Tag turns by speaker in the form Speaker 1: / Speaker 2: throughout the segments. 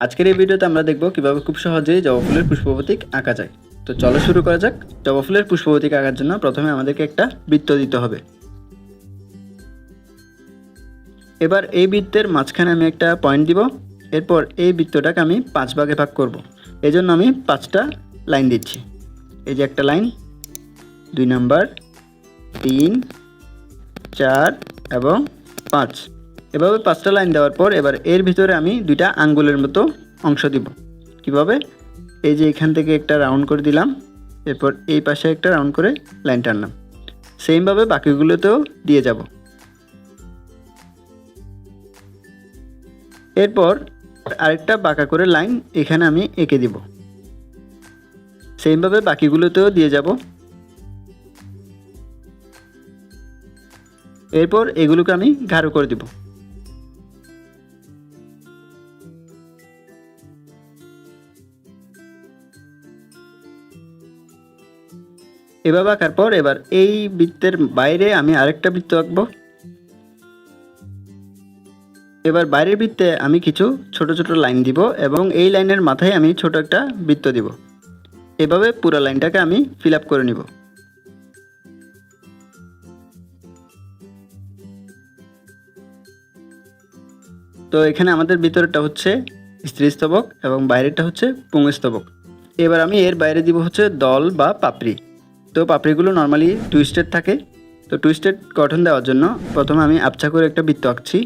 Speaker 1: আজকের এই ভিডিওতে আমরা দেখব কীভাবে খুব সহজেই জবা ফুলের পুষ্পবতিক আঁকা যায়। তো চলো শুরু করা যাক। জবা ফুলের পুষ্পবতিক আঁকার জন্য প্রথমে আমাদেরকে একটা বৃত্ত দিতে হবে। এবার এই বৃত্তের মাঝখানে আমি একটা পয়েন্ট দিব। এরপর এই বৃত্তটাকে আমি পাঁচ ভাগে ভাগ করব। এই জন্য আমি পাঁচটা লাইন দিচ্ছি। এই যে একটা লাইন দুই নাম্বার তিন, চার এবং পাঁচ। এভাবে পাঁচটা লাইন দেওয়ার পর এবার এর ভিতরে আমি দুইটা আঙ্গুলের মতো অংশ দিব। কীভাবে? এই যে এখান থেকে একটা রাউন্ড করে দিলাম, এরপর এই পাশে একটা রাউন্ড করে লাইন টানলাম। সেমভাবে বাকিগুলোতেও দিয়ে যাব। এরপর আরেকটা বাঁকা করে লাইন এখানে আমি এঁকে দিব। সেমভাবে বাকিগুলোতেও দিয়ে যাব। এরপর এগুলোকে আমি গাঢ় করে দিব। এভাবে আঁকার পর এবার এই বৃত্তের বাইরে আমি আরেকটা বৃত্ত আঁকবো। এবার বাইরের বৃত্তে আমি কিছু ছোট ছোট লাইন দিব এবং এই লাইনের মাথায় আমি ছোট একটা বৃত্ত দিব। এভাবে পুরো লাইনটাকে আমি ফিল আপ করে নিব। তো এখানে আমাদের ভিতরটা হচ্ছে স্ত্রীস্তবক এবং বাইরেটা হচ্ছে পুংস্তবক এবার আমি এর বাইরে দিব হচ্ছে দল বা পাপড়ি। তো পাপড়িগুলো নর্মালি টুইস্টেড থাকে। তো টুইস্টেড গঠন দেওয়ার জন্য প্রথমে আমি আবছা করে একটা বৃত্ত আঁকছি।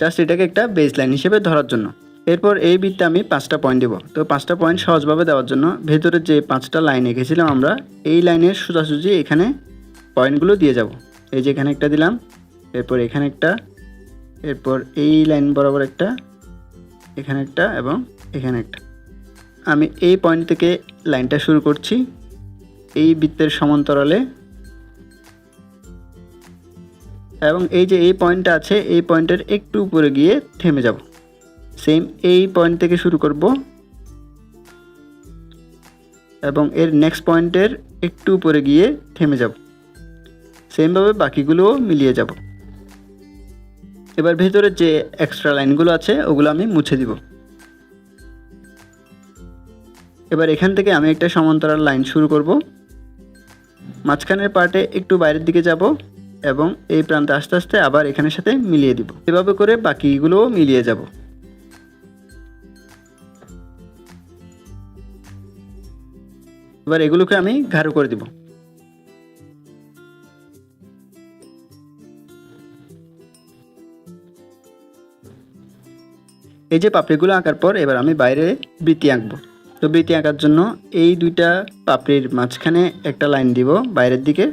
Speaker 1: জাস্ট এটাকে একটা বেস লাইন হিসেবে ধরার জন্য। এরপর এই বৃত্তে আমি পাঁচটা পয়েন্ট দেবো। তো পাঁচটা পয়েন্ট সহজভাবে দেওয়ার জন্য ভেতরে যে পাঁচটা লাইন এঁকেছিলাম আমরা, এই লাইনের সোজাসুজি এখানে পয়েন্টগুলো দিয়ে যাব। এই যে এখানে একটা দিলাম, এরপর এখানে একটা, এরপর এই লাইন বরাবর একটা, এখানে একটা এবং এখানে একটা। আমি এই পয়েন্ট থেকে লাইনটা শুরু করছি। এই বৃত্তের সমান্তরালে। এবং এই যে এই পয়েন্টটা আছে, এই পয়েন্টের একটু উপরে গিয়ে থেমে যাব। সেম এই পয়েন্ট থেকে শুরু করব। এবং এর নেক্সট পয়েন্টের একটু উপরে গিয়ে থেমে যাব। সেমভাবে বাকিগুলোও মিলিয়ে যাব। এবার ভেতরে যে এক্সট্রা লাইনগুলো আছে, ওগুলো আমি মুছে দিব। এবার এখান থেকে আমি একটা সমান্তরাল লাইন শুরু করব। মাঝখানের পার্টে একটু বাইরের দিকে যাব এবং এই প্রান্তে আস্তে আস্তে আবার এখানের সাথে মিলিয়ে দিব। এভাবে করে বাকিগুলোও মিলিয়ে যাব। এবার এগুলোকে আমি ঘাড়ো করে দিব। এই যে পাপড়িগুলো আঁকার পর এবার আমি বাইরে বৃত্তি আঁকবো। বৃত্তি আঁকার জন্য এই দুইটা পাপড়ির মাঝখানে একটা লাইন দিব বাইরের দিকে।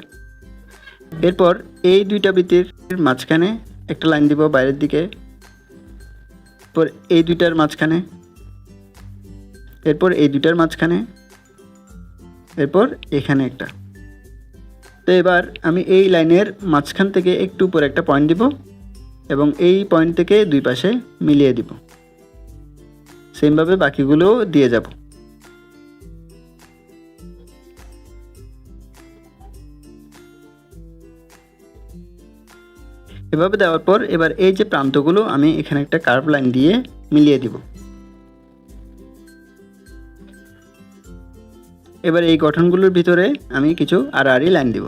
Speaker 1: এরপর এই দুইটা বৃত্তির মাঝখানে একটা লাইন দিব বাইরের দিকে। এরপর এই দুইটার মাঝখানে। এরপর এই দুইটার মাঝখানে। এরপর এখানে একটা। তো এবার আমি এই লাইনের মাঝখান থেকে একটু উপরে একটা পয়েন্ট দিব এবং এই পয়েন্ট থেকে দুই পাশে মিলিয়ে দিব। সেমভাবে বাকিগুলোও দিয়ে যাব। এভাবে দেওয়ার পর এবার এই যে প্রান্তগুলো, আমি এখানে একটা কার্ভ লাইন দিয়ে মিলিয়ে দিব। এবার এই গঠনগুলোর ভিতরে আমি কিছু আড়াআড়ি লাইন দিব।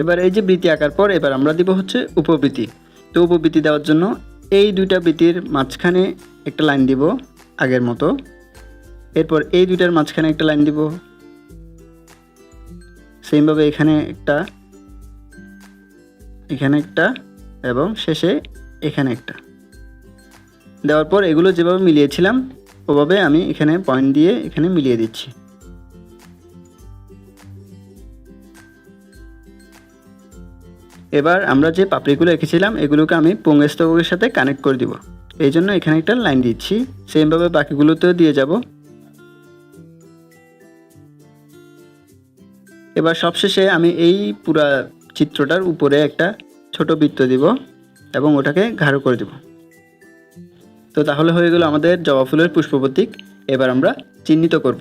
Speaker 1: এবার এই যে বৃত্তি আঁকার পর এবার আমরা দিব হচ্ছে উপবৃত্তি। তো উপবৃত্তি দেওয়ার জন্য এই দুইটা বৃত্তির মাঝখানে একটা লাইন দিব আগের মতো। এরপর এই দুইটার মাঝখানে একটা লাইন দিব। সেমভাবে এখানে একটা এখানে একটা এবং শেষে এখানে একটা। দেওয়ার পর এগুলো যেভাবে মিলিয়েছিলাম, ওভাবে আমি এখানে পয়েন্ট দিয়ে এখানে মিলিয়ে দিচ্ছি। এবার আমরা যে পাপড়িগুলো এঁকেছিলাম এগুলোকে আমি পুঙ্গস্তবকের সাথে কানেক্ট করে দিব। এই জন্য এখানে একটা লাইন দিচ্ছি। সেমভাবে বাকিগুলোতেও দিয়ে যাব। এবার সবশেষে আমি এই পুরা চিত্রটার উপরে একটা ছোট বৃত্ত দিব এবং ওটাকে গাঢ় করে দেব। তো তাহলে হয়ে গেল আমাদের জবা ফুলের পুষ্প প্রতীক এবার আমরা চিহ্নিত করব।